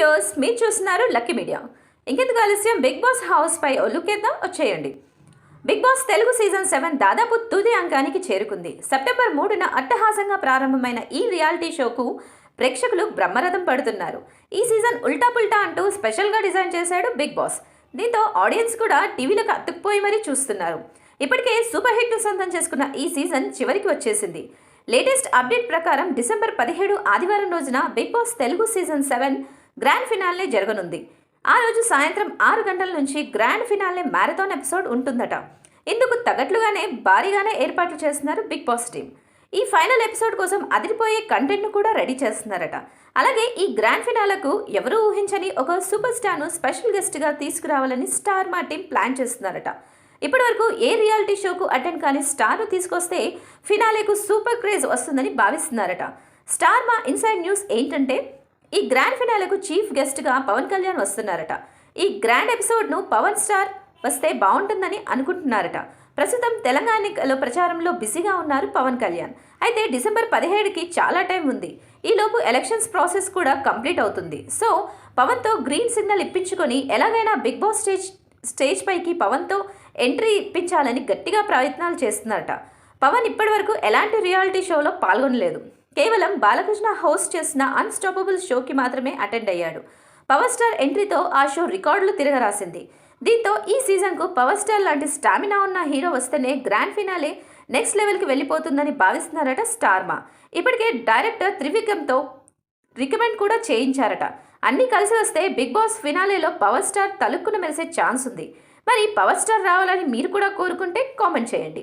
Viewers మీరు చూస్తున్నారు lucky media ఇంకెందుకు ఆలస్యం? బిగ్ బాస్ హౌస్ పై వచ్చేయండి. Big boss Telugu season seven దాదాపు తుది అంకానికి చేరుకుంది. సెప్టెంబర్ మూడున అట్టహాసంగా ప్రారంభమైన ఈ రియాలిటీ షోకు ప్రేక్షకులు బ్రహ్మరథం పడుతున్నారు. ఈ సీజన్ ఉల్టా పుల్టా అంటూ స్పెషల్గా డిజైన్ చేశాడు బిగ్ బాస్ దీంతో ఆడియన్స్ కూడా టీవీలకు అతుక్కుపోయి మరీ చూస్తున్నారు. ఇప్పటికే సూపర్ హిట్ సొంతం చేసుకున్న ఈ సీజన్ చివరికి వచ్చేసింది. లేటెస్ట్ అప్డేట్ ప్రకారం డిసెంబర్ పదిహేడు ఆదివారం రోజున big boss Telugu season seven grand finale జరగనుంది. ఆ రోజు సాయంత్రం ఆరు గంటల నుంచి గ్రాండ్ ఫినాలే మ్యారథాన్ ఎపిసోడ్ ఉంటుందట. ఇందుకు తగ్గట్లుగానే భారీగానే ఏర్పాట్లు చేస్తున్నారు బిగ్ బాస్ టీం. ఈ ఫైనల్ ఎపిసోడ్ కోసం అదిరిపోయే కంటెంట్ను కూడా రెడీ చేస్తున్నారట. అలాగే ఈ గ్రాండ్ ఫినాలకు ఎవరూ ఊహించని ఒక సూపర్ స్టార్ను స్పెషల్ గెస్ట్గా తీసుకురావాలని స్టార్ మా టీం ప్లాన్ చేస్తున్నారట. ఇప్పటివరకు ఏ రియాలిటీ షోకు అటెండ్ కాని స్టార్ను తీసుకొస్తే ఫినాలేకు సూపర్ క్రేజ్ వస్తుందని భావిస్తున్నారట. స్టార్ మా ఇన్సైడ్ న్యూస్ ఏంటంటే ఈ గ్రాండ్ ఫినాలకు చీఫ్ గెస్ట్గా పవన్ కళ్యాణ్ వస్తున్నారట. ఈ గ్రాండ్ ఎపిసోడ్ను పవన్ స్టార్ వస్తే బాగుంటుందని అనుకుంటున్నారట. ప్రస్తుతం తెలంగాణలో ప్రచారంలో బిజీగా ఉన్నారు పవన్ కళ్యాణ్. అయితే డిసెంబర్ పదిహేడుకి చాలా టైం ఉంది. ఈలోపు ఎలక్షన్స్ ప్రాసెస్ కూడా కంప్లీట్ అవుతుంది. సో పవన్తో గ్రీన్ సిగ్నల్ ఇప్పించుకొని ఎలాగైనా బిగ్ బాస్ స్టేజ్ స్టేజ్ పైకి పవన్తో ఎంట్రీ ఇప్పించాలని గట్టిగా ప్రయత్నాలు చేస్తున్నారట. పవన్ ఇప్పటివరకు ఎలాంటి రియాలిటీ షోలో పాల్గొనలేదు. కేవలం బాలకృష్ణ హోస్ట్ చేసిన అన్స్టాపబుల్ షోకి మాత్రమే అటెండ్ అయ్యాడు. పవర్ స్టార్ ఎంట్రీతో ఆ షో రికార్డులు తిరగరాసింది. దీంతో ఈ సీజన్కు పవర్ స్టార్ లాంటి స్టామినా ఉన్న హీరో వస్తేనే గ్రాండ్ ఫినాలే నెక్స్ట్ లెవెల్కి వెళ్ళిపోతుందని భావిస్తున్నారట స్టార్మా ఇప్పటికే డైరెక్టర్ త్రివిక్రమ్తో రికమెండ్ కూడా చేయించారట. అన్నీ కలిసి వస్తే బిగ్ బాస్ ఫినాలేలో పవర్ స్టార్ తలుక్కున మెరిసే ఛాన్స్ ఉంది. మరి పవర్ స్టార్ రావాలని మీరు కూడా కోరుకుంటే కామెంట్ చేయండి.